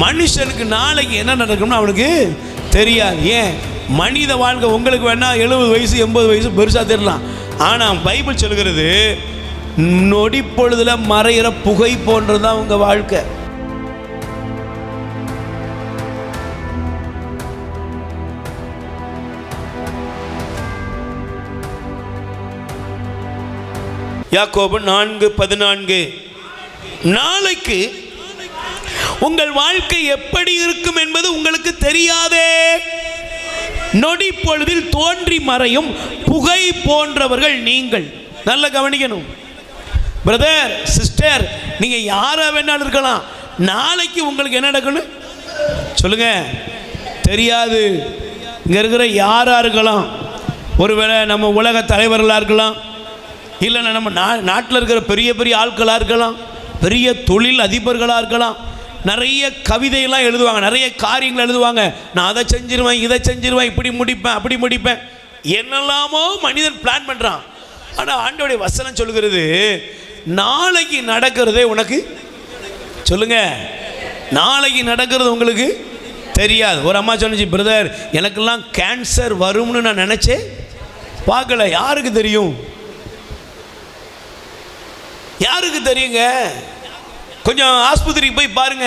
மனுஷனுக்கு நாளைக்கு என்ன நடக்கும்னு அவனுக்கு தெரியாது. ஏன்? மனித வாழ்க்கை உங்களுக்கு வேணா எழுபது வயசு எண்பது வயசு பெருசாக தெரியலாம் ஆனால் பைபிள் சொல்கிறது நொடி பொழுதில் மறையிற புகை போன்றது தான் உங்கள் வாழ்க்கை. யாக்கோபு நான்கு பதினான்கு. நாளைக்கு உங்கள் வாழ்க்கை எப்படி இருக்கும் என்பது உங்களுக்கு தெரியாதே. நொடி பொழுதில் தோன்றி மறையும் புகை போன்றவர்கள் நீங்கள். நல்லா கவனிக்கணும். பிரதர் சிஸ்டர் நீங்க யாரா வேணாலும் இருக்கலாம். நாளைக்கு உங்களுக்கு என்ன நடக்கணும் சொல்லுங்க. தெரியாது. இங்க இருக்கிற யாரா இருக்கலாம். ஒருவேளை நம்ம உலக தலைவர்களாக இருக்கலாம். இல்லைன்னா நம்ம நா நாட்டில் இருக்கிற பெரிய பெரிய ஆட்களாக இருக்கலாம். பெரிய தொழில் அதிபர்களாக இருக்கலாம். நிறைய கவிதையெல்லாம் எழுதுவாங்க நிறைய காரியங்கள் எழுதுவாங்க. நான் அதை செஞ்சிருவேன் இதை செஞ்சிருவேன் இப்படி முடிப்பேன் அப்படி முடிப்பேன். என்னெல்லாமோ மனிதன் பிளான் பண்ணுறான் ஆனால் ஆண்டோடைய வசனம் சொல்கிறது நாளைக்கு நடக்கிறதே உனக்கு சொல்லுங்க. நாளைக்கு நடக்கிறது உங்களுக்கு தெரியாது. ஒரு அம்மா சொன்னிச்சு பிரதர் எனக்கெல்லாம் கேன்சர் வரும்னு நான் நினச்சேன். பார்க்கல யாருக்கு தெரியும்? யாருக்கு தெரியுங்க? கொஞ்சம் ஆஸ்பத்திரிக்கு போய் பாருங்க.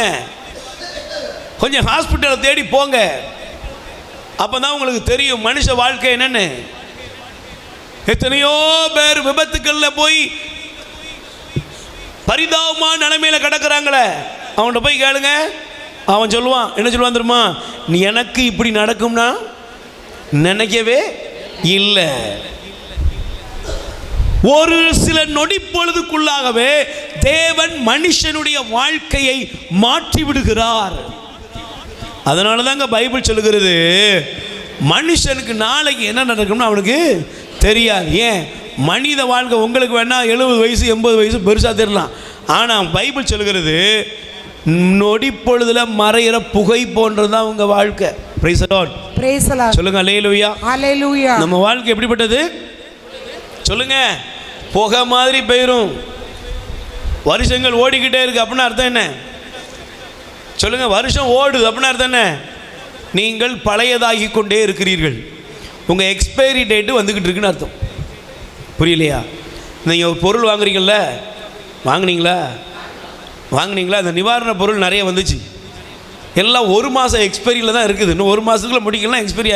கொஞ்சம் ஹாஸ்பிட்டலை தேடி போங்க. அப்போ தான் உங்களுக்கு தெரியும் மனுஷ வாழ்க்கை என்னன்னு. எத்தனையோ பேர் விபத்துக்களில் போய் பரிதாபமான நிலைமையில கிடக்குறாங்களே. அவன்கிட்ட போய் கேளுங்க. அவன் சொல்லுவான் என்ன சொல்லுவான் தெரியுமா? நீ எனக்கு இப்படி நடக்கும்னா நினைக்கவே இல்லை. ஒரு சில நொடி பொழுதுக்குள்ளாகவே தேவன் மனுஷனுடைய வாழ்க்கையை மாற்றி விடுகிறார் அதனால தாங்க பைபிள் சொல்லுகிறது மனுஷனுக்கு நாளைக்கு என்ன நடக்கும்னு அவனுக்கு தெரியாது. ஏன்? மனித வாழ்க்கை உங்களுக்கு வேணா எழுபது வயசு எண்பது வயசு பெருசாக தெரியலாம் ஆனால் பைபிள் சொல்லுகிறது நொடி பொழுதுல மறையிற புகை போன்றது தான் உங்கள் வாழ்க்கை Lord. Praise the Lord. சொல்லுங்க லேலுயா Hallelujah. நம்ம வாழ்க்கை எப்படிப்பட்டது? சொல்லுங்க. புகை மாதிரி போயிரும். வருஷங்கள் ஓடிக்கிட்டே இருக்கு அப்படின்னா அர்த்தம் என்ன? சொல்லுங்க வருஷம் ஓடுது அப்படின்னா அர்த்தம் என்ன? நீங்கள் பழையதாகி கொண்டே இருக்கிறீர்கள். உங்க எக்ஸ்பைரி டேட்டு வந்துக்கிட்டு இருக்குன்னு அர்த்தம். புரியலையா? நீங்கள் ஒரு பொருள் வாங்குறீங்கல்ல? வாங்குனீங்களா? வாங்குனீங்களா? அந்த நிவாரண பொருள் நிறைய வந்துச்சு. எல்லாம் ஒரு மாதம் எக்ஸ்பைரியில் தான் இருக்குது. இன்னும் ஒரு மாதத்துக்குள்ள முடிக்கலாம் எக்ஸ்பைரி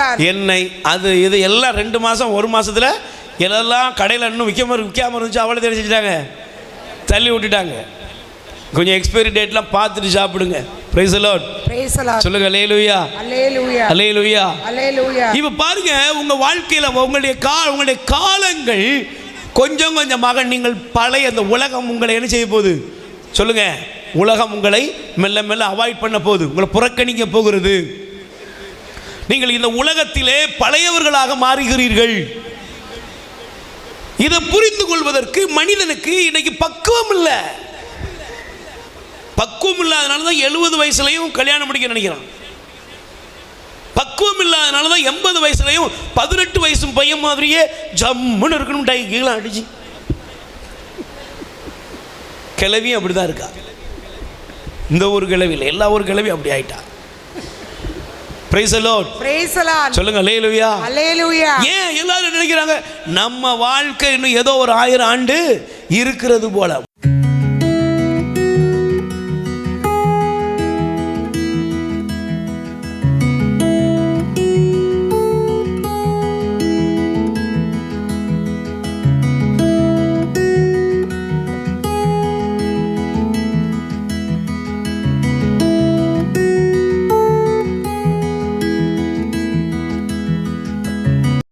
Lord. எண்ணெய் அது இது எல்லாம் ரெண்டு மாதம் ஒரு மாதத்தில் எல்லாம் கடையில் இன்னும் விற்காம விற்காம இருந்துச்சு அவ்வளோ தெரிஞ்சுட்டாங்க தள்ளி விட்டுட்டாங்க. கொஞ்சம் எக்ஸ்பைரி டேட்லாம் பார்த்துட்டு சாப்பிடுங்க. Praise a Lord Praise the Lord. சொல்லுங்க லேலுயா Hallelujah. Alleluia Hallelujah. இப்போ பாருங்க உங்க வாழ்க்கையில் உங்களுடைய கா உங்களுடைய காலங்கள் கொஞ்சம் கொஞ்சமாக நீங்கள் பழைய அந்த உலகம் உங்களை என்ன செய்ய போகுது? சொல்லுங்க உலகம் உங்களை மெல்ல மெல்ல அவாய்ட் பண்ண போகுது. உங்களை புறக்கணிக்க போகிறது. நீங்கள் இந்த உலகத்திலே பழையவர்களாக மாறுகிறீர்கள். இதை புரிந்து கொள்வதற்கு மனிதனுக்கு இன்னைக்கு பக்குவம் இல்லை. பக்குவம் இல்லாதனால தான் எழுபது வயசுலையும் கல்யாணம் முடிக்க நினைக்கிறான். பக்குவம் இல்லாதனால தான் எண்பது வயசுலையும் பதினெட்டு வயசு பையன் மாதிரியே ஜம்முன்னு இருக்கணும் டை கீழே அடிச்சு. கிளவியும் அப்படி தான் இருக்கா. இந்த ஒரு கிளவியில் இல்லை எல்லா ஒரு கிளவியும் அப்படி ஆயிட்டா. Praise a Lord Praise the Lord. சொல்லுங்க லேலுயா Hallelujah. ஏன் எல்லாரும் நினைக்கிறாங்க நம்ம வாழ்க்கை இன்னும் ஏதோ ஒரு ஆயிரம் ஆண்டு இருக்கிறது போல